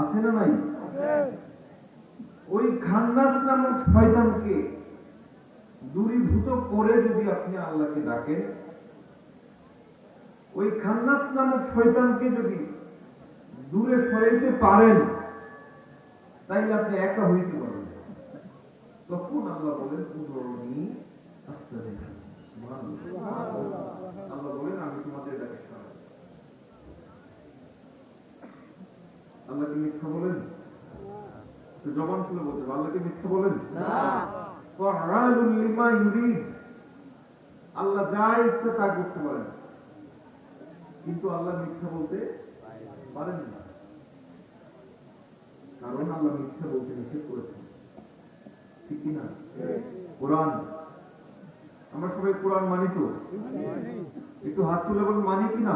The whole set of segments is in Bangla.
আছে না নাই? ওই খান্নাস নামক শয়তানকে দূরীভূত করে যদি আপনি আল্লাহকে ডাকেন, ওই খান্নাস নামক শয়তানকে যদি দূরে সরাইতে পারেন, তাইলে আপনি একা হইতে পারেন তখন আল্লাহ বলেন উদরণী আস্তে আল্লাহ বলেন, আমি তোমাদের ডাকে সাড়া দেব। আল্লাহ কি মিথ্যা বলেন? জবান খুলে বলতে হবে, আল্লাহ কি মিথ্যা বলেন। আল্লাহ যা ইচ্ছা তা করতে পারেন। কিন্তু আল্লাহ মিথ্যা বলতে পারেন না। কারণ আল্লাহ মিথ্যা বলতে নিষেধ করেছেন। ঠিক কি না? কোরআন। আমরা সবাই কোরআন মানি তো? একটু হাত তুলে বলুন মানি কিনা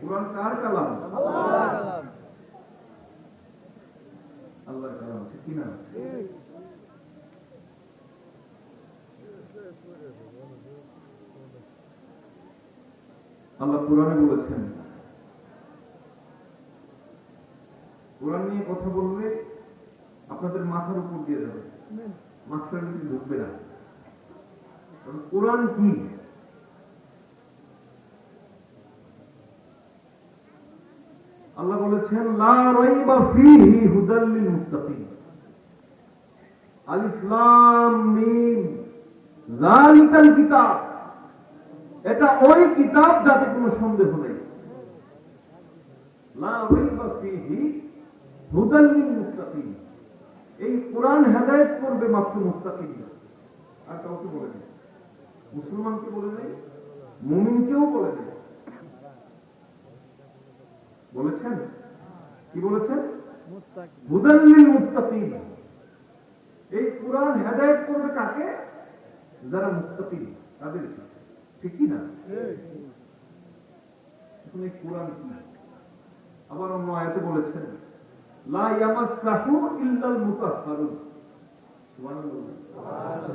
কোরআন কার কালাম আল্লাহর কালাম ঠিক কি না আল্লাহ কোরআনে বলেছেন। কোরআন নিয়ে কথা বললে আপনাদের মাথার উপর দিয়ে যাবে। মাথার ভিতরে ঢুকবে না। কোরআন কি? আল্লাহ বলেছেন, লা রাইবা ফীহি মিম, যালিকাল কিতাব। এটা ওই কিতাব যাতে কোনো সন্দেহ নেই। এই কোরআন হেদায়েত করবে মাত্র মুত্তাকিন আর কাউকে বলে নেই। মুসলমানকে বলে নেই, মুমিনকেও বলে নেই। বলেছেন? কি বলেছেন? হুদাল্লিল মুত্তাকিন। এই কোরআন হেদায়েত করবে কাকে? যারা মুত্তাকিন, তাদের। ঠিক না? এখন এই কোরআন কি আবার অন্য আয়াতে বলেছেন লা ইয়ামাসসাহু ইল্লাল মুতাহহারুন।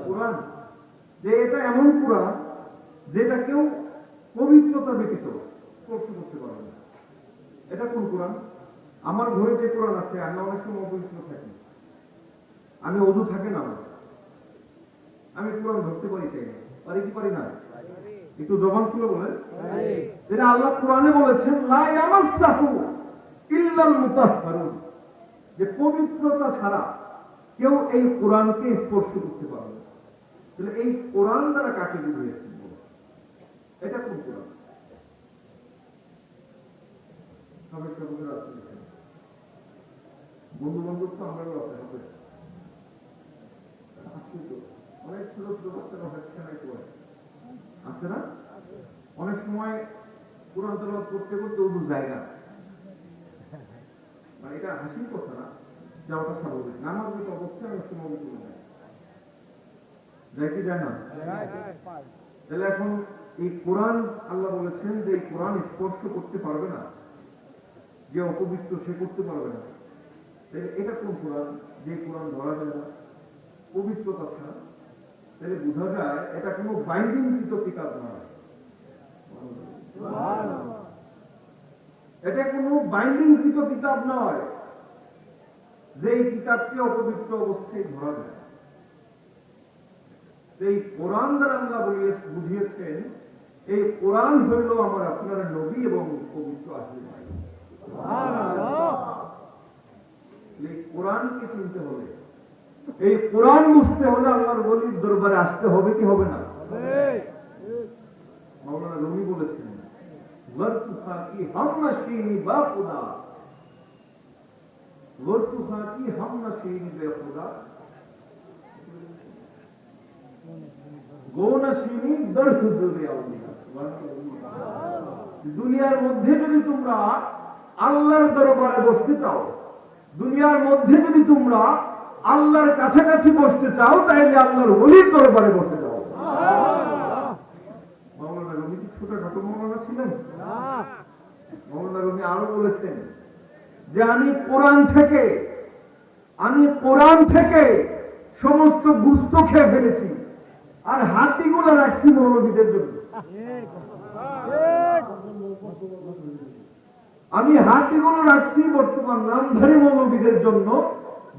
কোরআন যে এটা এমন কোরআন যেটা কেউ পবিত্রতা ব্যতীত স্পর্শ করতে পারবে না। এটা কোন কোরআন? আমার ঘরে যে কোরআন আছে আমি অনেক সময় অপবিত্র থাকি। আমি অজু থাকে না আমার। আমি কোরআন ধরতে পারি চাই পারি কি পারি না? একটু জবান খুলে বলেন। যেটা আল্লাহ কোরআনে বলেছেন যে পবিত্রতা ছাড়া কেউ এই কোরআনকে স্পর্শ করতে পারবে তাহলে এই কোরআন দ্বারা কাকে বুঝিয়েছেন এটা কোন কোরআন। বন্ধু বান্ধব তো আমরাও আছে হবে অনেক ছোট ছোট বাচ্চারা হচ্ছে না করে আছে না? অনেক সময় কোরআন তেলাওয়াত করতে করতে উদু জায়গা। মানে এটা হাসির কথা না যাওয়াটা স্বাভাবিক। নামাজের অবস্থায় অনেক সময় চলে যায় যায় কি যায় না? তাহলে এখন এই কোরআন আল্লাহ বলেছেন যে এই কোরআন স্পর্শ করতে পারবে না। যে অপবিত্র সে করতে পারবে না। এটা কোন কোরআন? যে কোরআন ধরা যায় না। পবিত্রতা ছাড়া। তাহলে বোঝা যায় এটা কোনো বাইন্ডিং কৃত কিতাব নয়। এটা কোনো বাইন্ডিং কৃত কিতাব নয় যে এই কিতাবকে অপবিত্র অবস্থায় ধরা যায়। এই কোরআন দ্বারা আল্লাহ বলিয়ে- বুঝিয়েছেন এই কোরআন হইল আমার আপনার নবী এবং পবিত্র এই কোরআনকে চিনতে হলে এই কোরআন বুঝতে হলে আল্লাহর বলির দরবারে আসতে হবে কি হবে না? রবি বলেছেন দুনিয়ার মধ্যে যদি তোমরা আল্লাহর দরবারে বসতে চাও, দুনিয়ার মধ্যে যদি তোমরা আল্লাহর কাছাকাছি বসতে চাও তাহলে আল্লাহর ওলির দরবারে বসে যাও। মাওলানা রবি কি ছোটখাটো মাওলানা ছিলেন? মাওলানা রবি আরও বলেছেন যে, আমি সমস্ত গুস্ত খেয়ে ফেলেছি আর হাতিগুলো রাখছি জন্য। আমি হাটগুলো রাখছি বর্তমান নামধারী মৌলবীদের জন্য।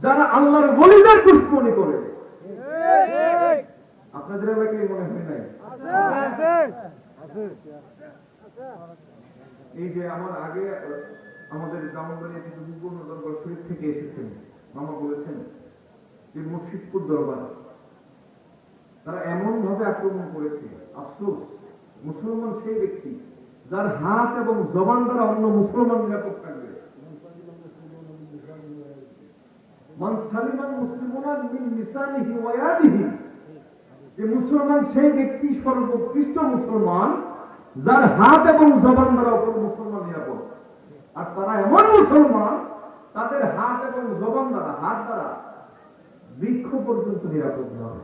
যারা আল্লাহর বলিদার দুশ্মনী করে। আপনাদের এলাকায় মনে হয় নাই? এই যে আমার আগে আমাদের বিপুল দরবার শরীফ থেকে এসেছেন মামা বলেছেন যে মুর্শিদপুর দরবার তারা এমন ভাবে আক্রমণ করেছে। আফসোস মুসলমান সেই ব্যক্তি যার হাত এবং জবান দ্বারা অন্য মুসলমান নিরাপদ মান সালিমান মুসলিমুনা মিন লিসানিহি ওয়া ইয়াদিহি। যে মুসলমান, সেই ব্যক্তি সর্বোৎকৃষ্ট মুসলমান, যার হাত এবং জবান দ্বারা অপর মুসলমান নিরাপদ। আর তারা এমন মুসলমান, তাদের হাত এবং জবান দ্বারা, হাত দ্বারা বৃক্ষ পর্যন্ত নিরাপদ নয়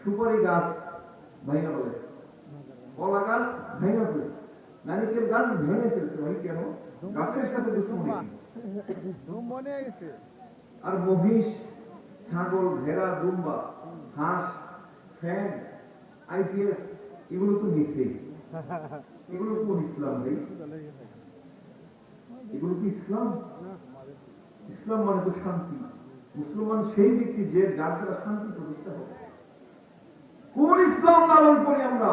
সুপারি গাছ ভেঙে ফেলেছে কলা গাছ ভেঙে ফেলেছে নারিকেল গাছ ভেঙে ফেলছে ভাই কেন? গাছের সাথে দুশ্মনী আর মহিষ ছাগল ভেড়া দুম্বা হাঁস ফ্যান আইপিএস এগুলো তো নিচে। এগুলো কোন ইসলাম ভাই এগুলো কি ইসলাম? ইসলাম মানে তো শান্তি। মুসলমান সেই ব্যক্তি যে যার দ্বারা শান্তি প্রতিষ্ঠা হবে। কোন ইসলাম লালন করি আমরা?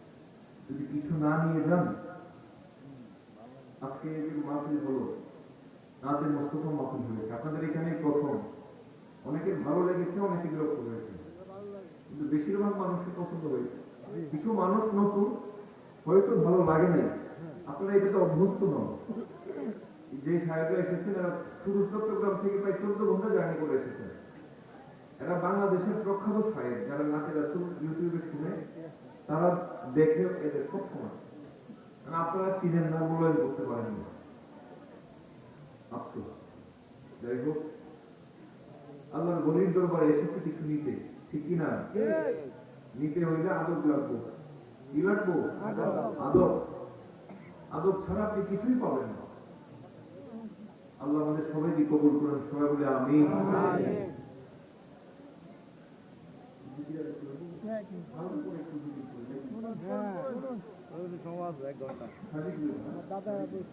যদি কিছু না নিয়ে যান, আজকে যে মাহফিল হলো, রাতে মোস্তফা মাহফিল হয়েছে। আপনাদের এখানে প্রথম। অনেকের ভালো লেগেছে, অনেকে বিরক্ত হয়েছে। কিন্তু বেশিরভাগ মানুষের পছন্দ হয়েছে। কিছু মানুষ নতুন, হয়তো ভালো লাগে নাই। আপনারা এটাতে অভ্যস্ত নন। যে সাহেবরা এসেছেন, এরা শুরু চট্টগ্রাম থেকে প্রায় চোদ্দ ঘণ্টা জার্নি করে এসেছেন। এরা বাংলাদেশের প্রখ্যাত সাহেব, যারা নাচের আসল ইউটিউবে শুনে তারা দেখে এদের সময় কারণ আপনারা চিনেন না মূল্যায়ন করতে পারেন না আফসোস যাই হোক, আল্লাহর গলির দরবারে এসেছে কিছু নিতে। ঠিক কি না নিতে হইলে আদব লাগবো। কি লাগবো? আদব। আদব ছাড়া আপনি কিছুই পাবেন না। আল্লাহ আমাদের সবাইকে কবুল করেন। সবাই বলে আমি ভালো করে একটু জিকির করে দেখুন। সমাজ এক ঘণ্টা হাজির